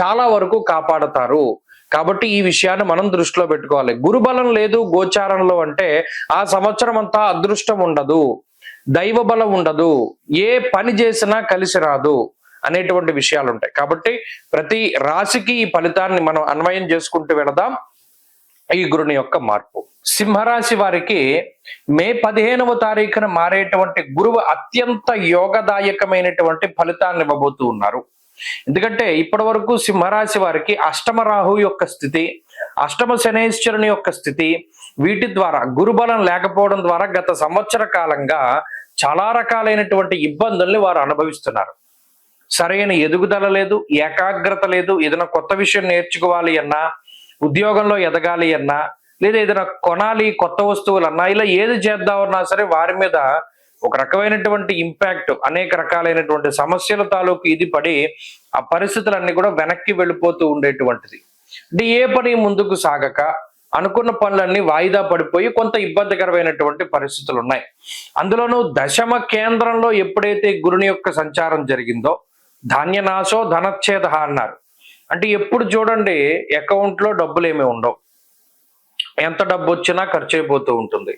చాలా వరకు కాపాడతారు. కాబట్టి ఈ విషయాన్ని మనం దృష్టిలో పెట్టుకోవాలి. గురుబలం లేదు గోచారంలో అంటే ఆ సంవత్సరం అంతా అదృష్టం ఉండదు దైవ బలం ఉండదు ఏ పని చేసినా కలిసి రాదు అనేటువంటి విషయాలు ఉంటాయి కాబట్టి ప్రతి రాశికి ఈ ఫలితాన్ని మనం అన్వయం చేసుకుంటూ వెళదాం. ఈ గురుని యొక్క మార్పు. సింహరాశి వారికి మే పదిహేనవ తారీఖున మారేటువంటి గురువు అత్యంత యోగదాయకమైనటువంటి ఫలితాన్ని ఇవ్వబోతూ ఉన్నారు. ఎందుకంటే ఇప్పటి వరకు సింహరాశి వారికి అష్టమ రాహు యొక్క స్థితి అష్టమ శనేశ్వరుని యొక్క స్థితి వీటి ద్వారా గురుబలం లేకపోవడం ద్వారా గత సంవత్సర కాలంగా చాలా రకాలైనటువంటి ఇబ్బందుల్ని వారు అనుభవిస్తున్నారు. సరైన ఎదుగుదల లేదు ఏకాగ్రత లేదు ఏదైనా కొత్త విషయం నేర్చుకోవాలి అన్నా ఉద్యోగంలో ఎదగాలి అన్నా లేదా ఏదైనా కొనాలి కొత్త వస్తువులన్నా ఇలా ఏది చేద్దామన్నా సరే వారి మీద ఒక రకమైనటువంటి ఇంపాక్ట్ అనేక రకాలైనటువంటి సమస్యల తాలూకు ఇది పడి ఆ పరిస్థితులన్నీ కూడా వెనక్కి వెళ్ళిపోతూ ఉండేటువంటిది. అంటే ఏ పని ముందుకు సాగక అనుకున్న పనులన్నీ వాయిదా పడిపోయి కొంత ఇబ్బందికరమైనటువంటి పరిస్థితులు ఉన్నాయి అందులోనూ దశమ కేంద్రంలో ఎప్పుడైతే గురుని యొక్క సంచారం జరిగిందో ధాన్యనాశో ధనచ్ఛేద అన్నారు. అంటే ఎప్పుడు చూడండి అకౌంట్లో డబ్బులు ఏమి ఉండవు. ఎంత డబ్బు వచ్చినా ఖర్చు అయిపోతూ ఉంటుంది.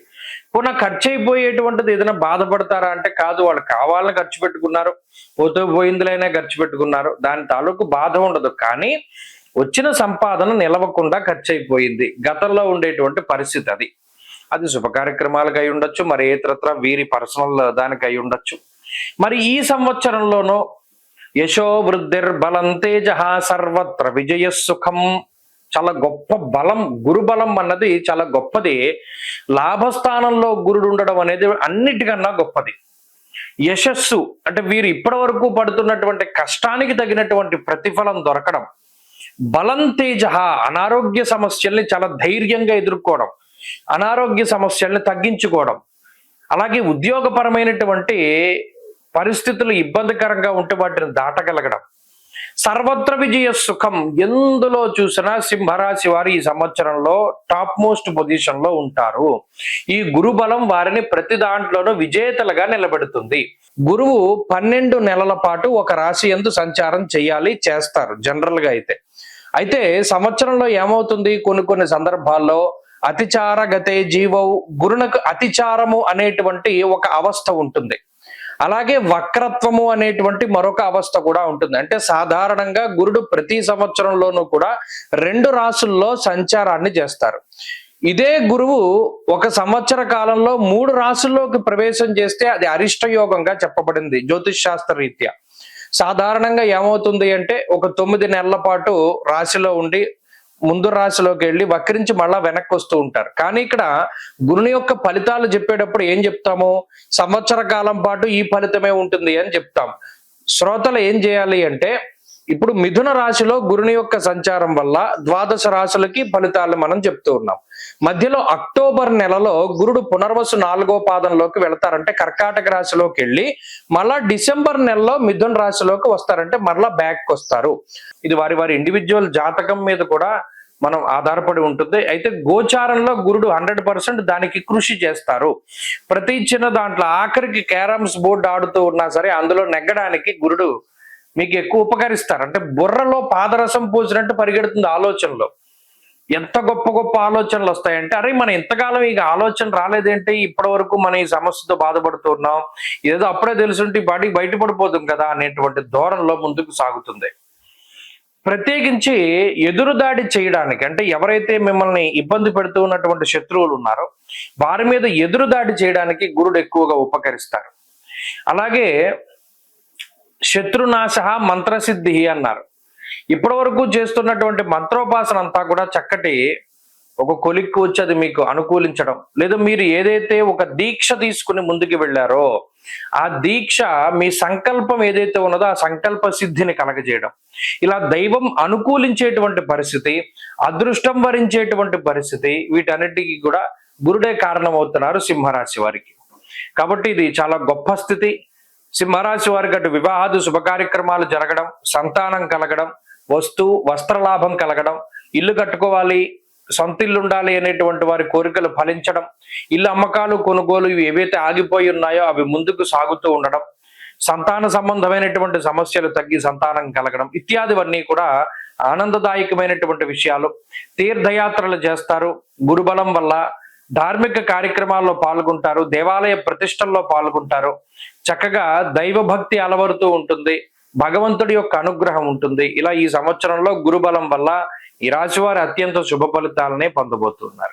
పునః ఖర్చు అయిపోయేటువంటిది ఏదైనా బాధపడతారా అంటే కాదు వాళ్ళు కావాలని ఖర్చు పెట్టుకున్నారు పోతే పోయిందిలైనా ఖర్చు పెట్టుకున్నారు దాని తాలూకు బాధ ఉండదు. కానీ వచ్చిన సంపాదన నిలవకుండా ఖర్చు అయిపోయింది గతంలో ఉండేటువంటి పరిస్థితి అది. అది శుభ కార్యక్రమాలకు అయి ఉండొచ్చు మరి ఇతరత్ర వీరి పర్సనల్ దానికి అయి ఉండొచ్చు. మరి ఈ సంవత్సరంలోనూ యశో వృద్ధిర్బలం తేజ సర్వత్ర విజయ సుఖం చాలా గొప్ప బలం గురు బలం అన్నది చాలా గొప్పది. లాభస్థానంలో గురుడు ఉండడం అనేది అన్నిటికన్నా గొప్పది. యశస్సు అంటే వీరు ఇప్పటి వరకు పడుతున్నటువంటి కష్టానికి తగినటువంటి ప్రతిఫలం దొరకడం. బలం తేజ అనారోగ్య సమస్యల్ని చాలా ధైర్యంగా ఎదుర్కోవడం. అనారోగ్య సమస్యల్ని తగ్గించుకోవడం. అలాగే ఉద్యోగపరమైనటువంటి పరిస్థితులు ఇబ్బందికరంగా ఉంటే వాటిని దాటగలగడం. సర్వత్ర విజయ సుఖం. ఎందులో చూసినా సింహరాశి వారు ఈ సంవత్సరంలో టాప్ మోస్ట్ పొజిషన్లో ఉంటారు. ఈ గురు బలం వారిని ప్రతి దాంట్లోనూ విజేతలుగా నిలబెడుతుంది. గురువు పన్నెండు నెలల పాటు ఒక రాశి ఎందు సంచారం చేయాలి చేస్తారు జనరల్గా అయితే. అయితే సంవత్సరంలో ఏమవుతుంది? కొన్ని కొన్ని సందర్భాల్లో అతిచార గతే జీవవు గురునకు అతిచారము అనేటువంటి ఒక అవస్థ ఉంటుంది. అలాగే వక్రత్వము అనేటువంటి మరొక అవస్థ కూడా ఉంటుంది. అంటే సాధారణంగా గురుడు ప్రతి సంవత్సరంలోనూ కూడా రెండు రాసుల్లో సంచారాన్ని చేస్తారు. ఇదే గురువు ఒక సంవత్సర కాలంలో మూడు రాసుల్లోకి ప్రవేశం చేస్తే అది అరిష్ట యోగంగా చెప్పబడింది జ్యోతిష్ శాస్త్ర రీత్యా. సాధారణంగా ఏమవుతుంది అంటే ఒక తొమ్మిది నెలల పాటు రాశిలో ఉండి ముందు రాశిలోకి వెళ్ళి వక్రించి మళ్ళా వెనక్కి వస్తూ ఉంటారు. కానీ ఇక్కడ గురుని యొక్క ఫలితాలు చెప్పేటప్పుడు ఏం చెప్తాము? సంవత్సర కాలం పాటు ఈ ఫలితమే ఉంటుంది అని చెప్తాం. శ్రోతలు ఏం చేయాలి అంటే ఇప్పుడు మిథున రాశిలో గురుని యొక్క సంచారం వల్ల ద్వాదశ రాశులకి ఫలితాలు మనం చెప్తూ ఉన్నాం. మధ్యలో అక్టోబర్ నెలలో గురుడు పునర్వసు నాలుగో పాదంలోకి వెళతారంటే కర్కాటక రాశిలోకి వెళ్ళి మళ్ళా డిసెంబర్ నెలలో మిథున రాశిలోకి వస్తారంటే మరలా బ్యాక్ వస్తారు ఇది వారి వారి ఇండివిజువల్ జాతకం మీద కూడా మనం ఆధారపడి ఉంటుంది. అయితే గోచారంలో గురుడు హండ్రెడ్ పర్సెంట్ దానికి కృషి చేస్తారు. ప్రతి చిన్న దాంట్లో ఆఖరికి క్యారమ్స్ బోర్డు ఆడుతూ ఉన్నా సరే అందులో నెగ్గడానికి గురుడు మీకు ఎక్కువ ఉపకరిస్తారు. అంటే బుర్రలో పాదరసం పోసినట్టు పరిగెడుతుంది ఆలోచనలో. ఎంత గొప్ప గొప్ప ఆలోచనలు వస్తాయంటే అరే మనం ఇంతకాలం ఇక ఆలోచన రాలేదేంటి? ఇప్పటి వరకు మనం ఈ సమస్యతో బాధపడుతున్నాం ఏదో అప్పుడే తెలుసుంటే బాడీ బయటపడిపోతుంది కదా అనేటువంటి ధోరణిలో ముందుకు సాగుతుంది. ప్రత్యేకించి ఎదురుదాడి చేయడానికి అంటే ఎవరైతే మిమ్మల్ని ఇబ్బంది పెడుతూ ఉన్నటువంటి శత్రువులు ఉన్నారో వారి మీద ఎదురుదాడి చేయడానికి గురుడు ఎక్కువగా ఉపకరిస్తారు. అలాగే శత్రునాశ మంత్రసిద్ధి అన్నారు. ఇప్పటి వరకు చేస్తున్నటువంటి మంత్రోపాసన అంతా కూడా చక్కటి ఒక కొలిక్కు వచ్చి అది మీకు అనుకూలించడం. లేదా మీరు ఏదైతే ఒక దీక్ష తీసుకుని ముందుకు వెళ్ళారో ఆ దీక్ష మీ సంకల్పం ఏదైతే ఉన్నదో ఆ సంకల్ప సిద్ధిని కలగజేయడం. ఇలా దైవం అనుకూలించేటువంటి పరిస్థితి అదృష్టం వరించేటువంటి పరిస్థితి వీటన్నిటికీ కూడా గురుడే కారణమవుతున్నారు సింహరాశి వారికి. కాబట్టి ఇది చాలా గొప్ప స్థితి. సింహరాశి వారికి అటు వివాహాదు శుభ కార్యక్రమాలు జరగడం సంతానం కలగడం వస్తు వస్త్రలాభం కలగడం ఇల్లు కట్టుకోవాలి సొంతిల్లు ఉండాలి అనేటువంటి వారి కోరికలు ఫలించడం ఇల్లు అమ్మకాలు కొనుగోలు ఇవి ఏవైతే ఆగిపోయి ఉన్నాయో అవి ముందుకు సాగుతూ ఉండడం సంతాన సంబంధమైనటువంటి సమస్యలు తగ్గి సంతానం కలగడం ఇత్యాదివన్నీ కూడా ఆనందదాయకమైనటువంటి విషయాలు. తీర్థయాత్రలు చేస్తారు గురుబలం వల్ల ధార్మిక కార్యక్రమాల్లో పాల్గొంటారు దేవాలయ ప్రతిష్టల్లో పాల్గొంటారు. చక్కగా దైవ భక్తి అలవరుతూ ఉంటుంది భగవంతుడి యొక్క అనుగ్రహం ఉంటుంది. ఇలా ఈ సంవత్సరంలో గురుబలం వల్ల ఈ రాశివారు అత్యంత శుభ ఫలితాలనే పొందబోతున్నారు.